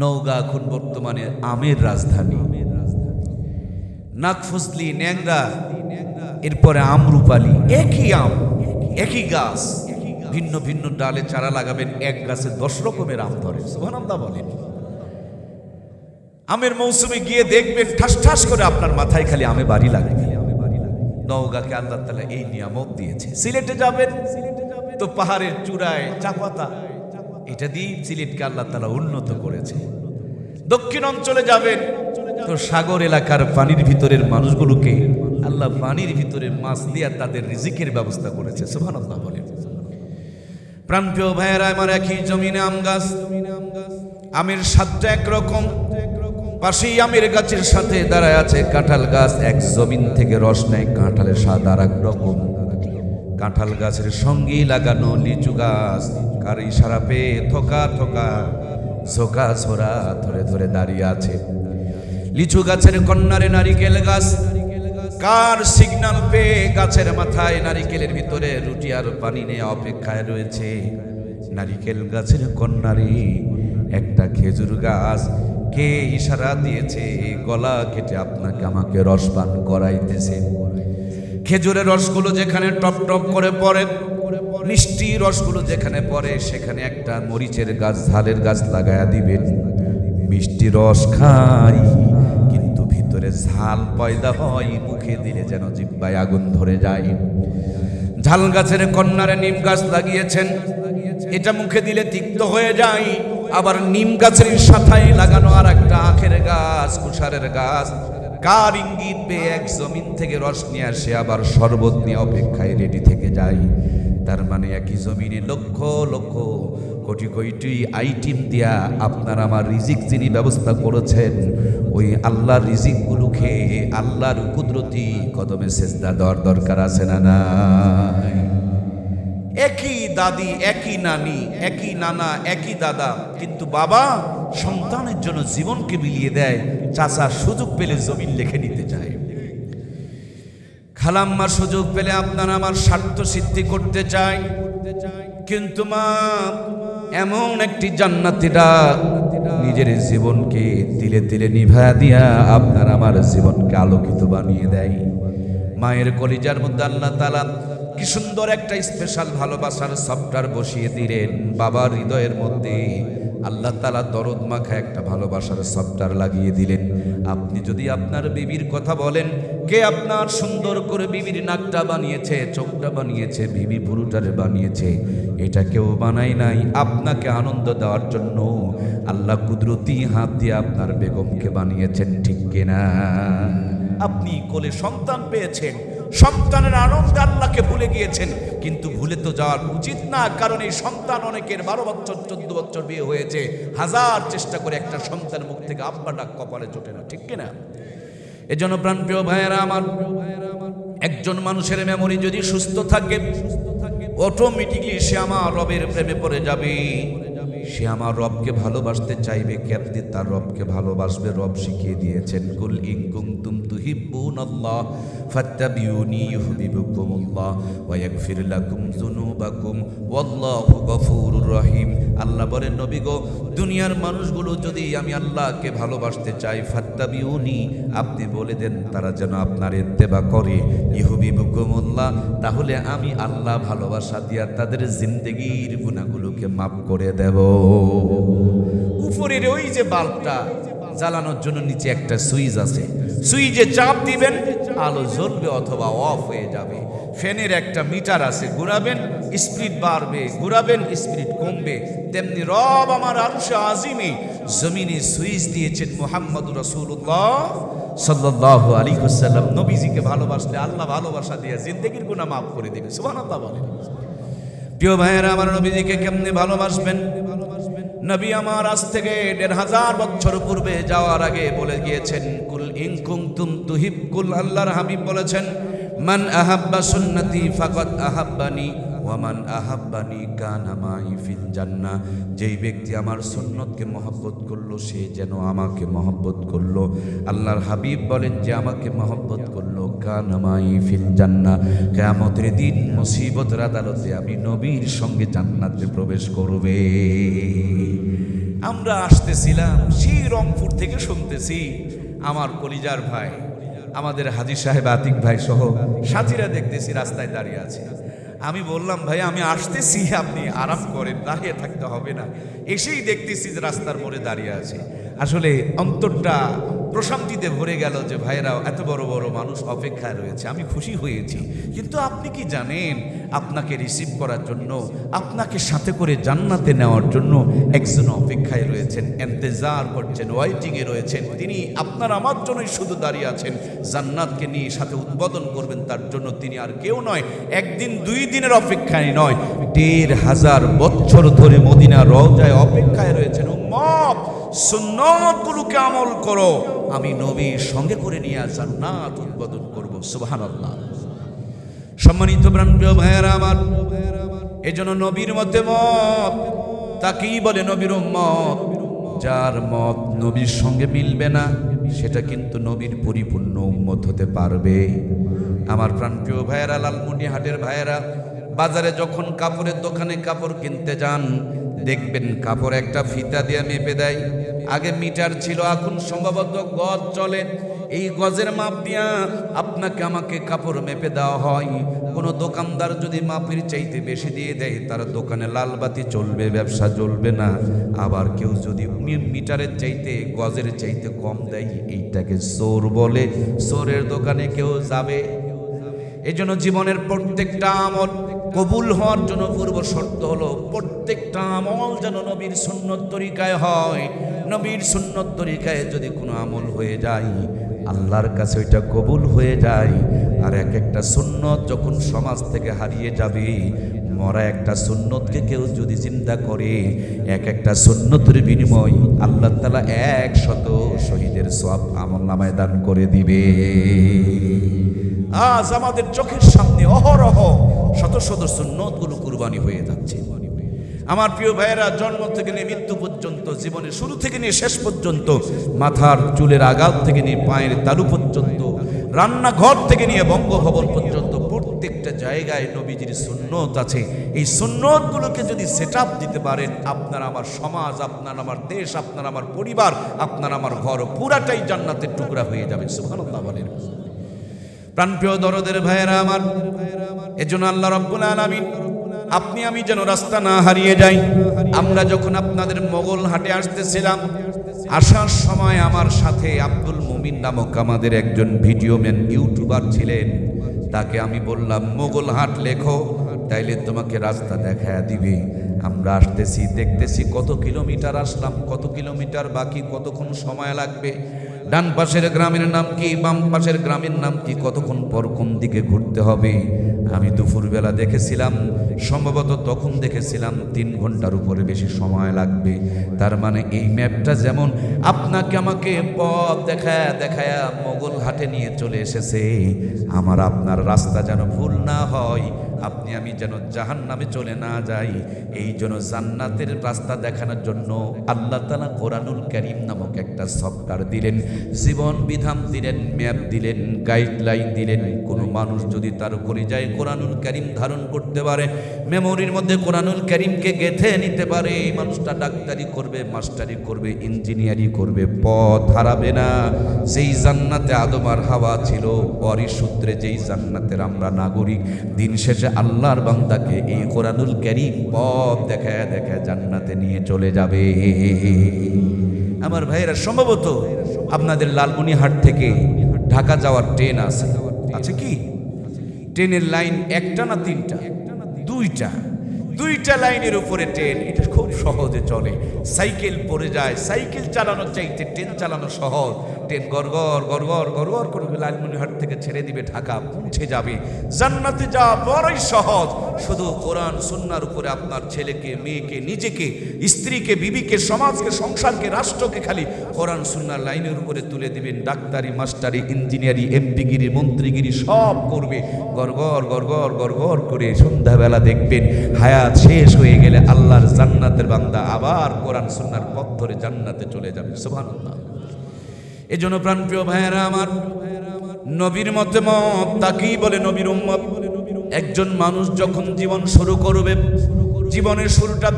নওগাঁ এখন বর্তমানে আমের রাজধানী। নাকফজলি ন্যাংরা, এরপরে আমরুপালি, একই আম, একই গাছ, ভিন্ন ভিন্ন ডালে চারা লাগাবেন, এক গাছে দশ রকমের আম ধরে। সুবহানাল্লাহ বলেন। আমের মৌসুমে গিয়ে দেখবেন ঠাস ঠাস করে আপনার মাথায় খালি আমে বাড়ি লাগবে নওগাঁকে আল্লাহ তালা এই নিয়ামত দিয়েছে। সিলেটে যাবেন, তো পাহাড়ের চূড়ায় চাপাতা এটা দিয়ে সিলেটকে আল্লাহ তালা উন্নত করেছে। দক্ষিণ অঞ্চলে যাবেন, তো সাগর এলাকার পানির ভিতরের মানুষগুলোকে আল্লাহ পানির ভিতরে মাছ দিয়া তাদের রিজিকের ব্যবস্থা করেছে। সুভান আল্লাহ বলেন। প্রাণপ্রিয় ভাইয়েরা, আমার একই জমিনে আম গাছ। আমের স্বাদটা একরকম। পাশেই আমের গাছের সাথে দাঁড়ায় আছে কাঁঠাল গাছ। এক জমিন থেকে রস নেয় কাঁঠালের স্বাদ আর এক রকম। কাঁঠাল গাছের সঙ্গেই লাগানো লিচু গাছ। কার ইশারা পেয়ে থোকা থোকা, ঝোকা ছোরা ধরে ধরে দাঁড়িয়ে আছে। লিচু গাছের কন্যারে নারিকেল গাছ। কার সিগন্যাল পেয়ে গাছের মাথায় নারিকেলের ভিতরে রুটি আর পানি নিয়ে অপেক্ষায় রয়েছে? নারিকেল গাছের কন্যারে একটা খেজুর গাছ। কে ইশারা দিয়েছে? গলা কেটে আপনাকে আমাকে রস পান করাইতেছে। খেজুরের রসগুলো যেখানে টপ টপ করে পড়ে, মিষ্টি রসগুলো যেখানে পড়ে, সেখানে একটা মরিচের গাছ, ঝালের গাছ লাগায়া দিবেন। মিষ্টি রস খাই, কিন্তু ভিতরে ঝাল পয়দা হয়, মুখে দিলে যেন জিব্বায় আগুন ধরে যায়। ঝাল গাছের কন্যারে নিম গাছ লাগিয়েছেন, এটা মুখে দিলে তিক্ত হয়ে যায়। আবার নিম গাছের সাথায় লাগানো আর একটা আখের গাছ, কুষারের গাছ কার ইঙ্গিত পেয়ে এক জমিন থেকে রস নিয়ে আসে, আবার শরবত নিয়ে অপেক্ষায় রেডি থেকে যায়। তার মানে একই জমিনে লক্ষ লক্ষ কোটি কোটি আইটিম দিয়া আপনার আমার রিজিক যিনি ব্যবস্থা করেছেন, ওই আল্লাহর রিজিকগুলো খেয়ে আল্লাহর কুদরতি কদমে সেজদা দেওয়ার দরকার আছে না না একই দাদি, একই নানি, একই নানা, একই দাদা, কিন্তু বাবা সন্তানের জন্য জীবনকে বিলিয়ে দেয়। চাচা সুযোগ পেলে জমিন লিখে নিতে চায়। খালাম্মার সুযোগ পেলে আপনার আমার স্বার্থ সিদ্ধি করতে চায়। কিন্তু মা, এমন একটি জান্নাতি ডাক নিজের জীবনকে তিলে তিলে নিভা দিয়া আপনার আমার জীবনকে আলোকিত বানিয়ে দেয়। মায়ের কলিজার মধ্যে আল্লাহ তালা কি সুন্দর একটা স্পেশাল ভালোবাসার সফটওয়্যার বসিয়ে দিলেন। বাবার হৃদয়ের মধ্যে আল্লাহ তালা দরদ মাখা একটা ভালোবাসার সফটওয়্যার লাগিয়ে দিলেন। আপনি যদি আপনার বিবির কথা বলেন, কে আপনার সুন্দর করে বিবির নাকটা বানিয়েছে, চোখটা বানিয়েছে, বিবি ভুরুটারে বানিয়েছে, এটা কেউ বানাই নাই। আপনাকে আনন্দ দেওয়ার জন্য আল্লাহ কুদরতি হাত দিয়ে আপনার বেগমকে বানিয়েছেন, ঠিক কিনা? আপনি কোলে সন্তান পেয়েছেন সন্তানের আনন্দে আল্লাহকে ভুলে গিয়েছেন, কিন্তু ভুলে তো যাওয়ার উচিত না, কারণ এই সন্তান অনেকের বারো বছর, চোদ্দ বছর বিয়ে হয়েছে, হাজার চেষ্টা করে একটা সন্তানের মুখ থেকে আব্বা ডাক কপালে জোটে না, ঠিক কিনা? এজন্য প্রাণপ্রিয় ভাইয়েরা আমার, একজন মানুষের মেমোরি যদি সুস্থ থাকে অটোমেটিকলি সে আমার রবের প্রেমে পড়ে যাবে। সে আমার রবকে ভালোবাসতে চাইবে, কেমনি তার রবকে ভালোবাসবে? রব শিখিয়ে দিয়েছেন, কুল ইন কুনতুম তুহিব্বুন আল্লাহ ফাত্তাবিউনি ইউহিব্বুকুমুল্লাহ ওয়া ইয়াগফির লাকুম যুনুবাকুম ওয়াল্লাহু গফুরুর রহিম আল্লাহ বলেন, নবী গো, দুনিয়ার মানুষগুলো যদি আমি আল্লাহকে ভালোবাসতে চাই, ফাত্তাবিউনি, আপনি বলে দেন তারা যেন আপনার ইত্তেবা করে। ইহুবিবুকুমুল্লাহ, তাহলে আমি আল্লাহ ভালোবাসা দিয়া তাদের জিন্দেগির গুণাগুলোকে মাফ করে দেব। উপরের ওই যে বাল্বটা জ্বালানোর জন্য নিচে একটা সুইচ আছে সুইচে চাপ দিবেন, আলো জ্বলবে অথবা অফ হয়ে যাবে। ফ্যানের একটা মিটার আছে, ঘুরাবেন, স্পিড বাড়বে, ঘুরাবেন, স্পিড কমবে। তেমনি রব আমার আরুষে আজিমে, জমিনে সুইচ দিয়েছেন মোহাম্মদ রসুল্লাহ সাল্লাহ আলী হুসাল্লাম নবীজিকে ভালোবাসলে আল্লাহ ভালোবাসা দিয়ে জিন্দগির গুণা মাফ করে দেবে। সুবাহ আল্লাহ বলেন। প্রিয় ভাইয়েরা, আমার নবীজিকে কেমনে ভালোবাসবেন? নবী আমার আজ থেকে দেড় হাজার বছর পূর্বে যাওয়ার আগে বলে গিয়েছেন, কুল ইনকুম তুম তুহিব কুল আল্লাহর হাবিব বলেছেন, মান আহাব্বা সুন্নতি ফাকত আহাব্বানি ওয়ামান আহাব্বানি কানা মাই ফিল জান্না যেই ব্যক্তি আমার সুন্নতকে মহব্বত করল, সে যেন আমাকে মহব্বত করল। আল্লাহর হাবিব বলেন যে আমাকে মহব্বত করল, কানা মাই ফিল জান্না কিয়ামতের দিন মুসিবতের আদালতে আমি নবীর সঙ্গে জান্নাতে প্রবেশ করবে। আমরা আসতেছিলাম সেই রংপুর থেকে শুনতেছি আমার কলিজার ভাই, আমাদের হাজি সাহেব আতিক ভাই সহ সাথীরা দেখতেছি রাস্তায় দাঁড়িয়ে আছে। আমি বললাম, ভাই, আমি আসতেছি, আপনি আরাম করেন দাঁড়িয়ে থাকতে হবে না। এসেই দেখতেছি যে রাস্তার মোড়ে দাঁড়িয়ে আছে। আসলে অন্তরটা প্রশান্তিতে ভরে গেল যে, ভাইরাও, এত বড় বড় মানুষ অপেক্ষায় রয়েছে। আমি খুশি হয়েছি। কিন্তু আপনি কি জানেন আপনাকে রিসিভ করার জন্য, আপনাকে সাথে করে জান্নাতে নেওয়ার জন্য একজন অপেক্ষায় রয়েছেন এন্তেজার করছেন ওয়াইটিংয়ে রয়েছেন। তিনি আপনার আমার জন্যই শুধু দাঁড়িয়ে আছেন, জান্নাতকে নিয়ে সাথে উদ্বোধন করবেন তার জন্য তিনি আর কেউ নয়, একদিন দুই দিনের অপেক্ষায় নয়, দেড় হাজার বছর ধরে মদিনা রওজায় অপেক্ষায় রয়েছেন, উম্মত, সুন্নতগুলোকে আমল করো। আমি নবীর সঙ্গে করে নিয়ে জান্নাত উদ্বোধন করব, সুবহানাল্লাহ। সম্মানিত প্রাণপ্রিয় ভাইয়েরা আমার। এজন্য নবীর মতে মত তাকেই বলে নবীর মত যার মত নবীর সঙ্গে মিলবে না, সেটা কিন্তু নবীর পরিপূর্ণ উম্মত হতে পারবে। আমার প্রাণপ্রিয় ভাইয়েরা, লালমুনিহাটের ভাইয়েরা, বাজারে যখন কাপড়ের দোকানে কাপড় কিনতে যান, দেখবেন কাপড় একটা ফিতা দিয়ে মেপে দেয়। আগে মিটার ছিল, এখন সম্ভবত গজ চলে। এই গজের মাপ দিয়া আপনাকে আমাকে কাপড় মেপে দেওয়া হয়। কোনো দোকানদার যদি মাপের চাইতে বেশি দিয়ে দেয়, তার দোকানে লাল বাতি চলবে ব্যবসা চলবে না। আবার কেউ যদি মিটারের চাইতে, গজের চাইতে কম দেয়, এইটাকে চোর বলে। চোরের দোকানে কেউ যাবে। এই জন্য জীবনের প্রত্যেকটা আমল কবুল হওয়ার জন্য পূর্ব শর্ত হলো, প্রত্যেকটা আমল যেন নবীর সুন্নত তরিকায় হয়। নবীর সুন্নত তরিকায় যদি কোনো আমল হয়ে যায় আল্লাহর কাছে ওইটা কবুল হয়ে যায়। আর এক একটা সুন্নত যখন সমাজ থেকে হারিয়ে যাবে, মরা একটা সুন্নতকে কেউ যদি চিন্তা করে এক একটা সুন্নতের বিনিময় আল্লাহ তালা এক শত শহীদের সব আমল নামায় দান করে দিবে। আজ আমাদের চোখের সামনে অহরহ শত শত সুন্নতগুলো কুরবানি হয়ে যাচ্ছে। আমার প্রিয় ভাইয়েরা, জন্ম থেকে নিয়ে মৃত্যু পর্যন্ত, জীবনের শুরু থেকে নিয়ে শেষ পর্যন্ত, মাথার চুলের আঘাত থেকে নিয়ে পায়ের তালু পর্যন্ত, রান্নাঘর থেকে নিয়ে বঙ্গভবন পর্যন্ত, প্রত্যেকটা জায়গায় নবীজির সুন্নত আছে। এই সুন্নতগুলোকে যদি সেট আপ দিতে পারেন, আপনার আমার সমাজ, আপনার আমার দেশ, আপনার আমার পরিবার, আপনার আমার ঘর, পুরাটাই জান্নাতের টুকরা হয়ে যাবে। সুবহানাল্লাহ বলেন। প্রাণপ্রিয় দরদের ভাইয়েরা আমার, এজন্য আল্লাহ রব্বুল আলামিন আপনি, আমি যেন রাস্তা না হারিয়ে যাই। আমরা যখন আপনাদের মোগল হাটে আসতেছিলাম, আসার সময় আমার সাথে আব্দুল মুমিন নামক আমাদের একজন ভিডিও ম্যান, ইউটিউবার ছিলেন। তাকে আমি বললাম, মোগল হাট লেখো, তাইলে তোমাকে রাস্তা দেখা দিবে। আমরা আসতেছি, দেখতেছি কত কিলোমিটার আসলাম, কত কিলোমিটার বাকি, কতক্ষণ সময় লাগবে? ডান পাশের গ্রামের নাম কি, বাম পাশের গ্রামের নাম কি, কতক্ষণ পর কোন দিকে ঘুরতে হবে? আমি দুপুরবেলা দেখেছিলাম, সম্ভবত তখন দেখেছিলাম তিন ঘণ্টার উপরে বেশি সময় লাগবে। তার মানে এই ম্যাপটা যেমন আপনাকে আমাকে পথ দেখায় দেখায় মোগল হাটে নিয়ে চলে এসেছে, আমার আপনার রাস্তা যেন ভুল না হয় আপনি আমি যেন জাহান নামে চলে না যাই, এই জন্য জান্নাতের রাস্তা দেখানোর জন্য আল্লাহ তালা কোরআনুল করিম নামক একটা সফটওয়্যার দিলেন, জীবন বিধান দিলেন, ম্যাপ দিলেন, গাইডলাইন দিলেন। কোনো মানুষ যদি তার উপরে যায় কোরআনুল করিম ধারণ করতে পারে, মেমোরির মধ্যে কোরআনুল করিমকে গেথে নিতে পারে, এই মানুষটা ডাক্তারি করবে, মাস্টারি করবে, ইঞ্জিনিয়ারি করবে, পথ হারাবে না। সেই জান্নাতে আদম আর হাওয়া ছিল পরই সূত্রে যেই জান্নাতের আমরা নাগরিক, দিন শেষে আল্লাহর বান্দাকে এই কোরআনুল করিম পথ দেখায় দেখায় জান্নাতে নিয়ে চলে যাবে। আমার ভাইয়েরা, সম্ভবত আপনাদের লালমনিহাট থেকে ঢাকা যাওয়ার ট্রেন আছে। আছে কি? ট্রেনের লাইন একটা না তিনটা? দুইটা। দুইটা লাইনের উপরে ট্রেন। এটা খুব সহজে চলে। সাইকেল পড়ে যায়। সাইকেল চালানোর চাইতে ট্রেন চালানো সহজ। ট্রেন গড়গড় গড়গড় গড়গড় করে লালমনিহাট থেকে ছেড়ে দিবে ঢাকা পৌঁছে যাবে জান্নাতে যাওয়া বড়ই সহজ শুধু কোরআন সুন্নার উপরে আপনার ছেলেকে মেয়েকে নিজেকে স্ত্রীকে বিবিকে সমাজকে সংসারকে রাষ্ট্রকে খালি কোরআন সুন্নার লাইনের উপরে তুলে দিবেন ডাক্তারি মাস্টারি ইঞ্জিনিয়ারি এমপিগিরি মন্ত্রীগিরি সব করবে গড়গড় গড়গড় গড়গড় করে সন্ধ্যাবেলা দেখবেন হায়াত শেষ হয়ে গেলে আল্লাহর জান্নাতের বান্দা আবার কোরআন সুন্নার পথ ধরে জান্নাতে চলে যাবে সুবহানাল্লাহ এই জন্য প্রাণপ্রিয় ভাইয়েরা আমার, নবীর মতে মত তাকেই বলে নবীর উম্মত। একজন মানুষ যখন জীবন শুরু করবে, জীবনের শুরুটার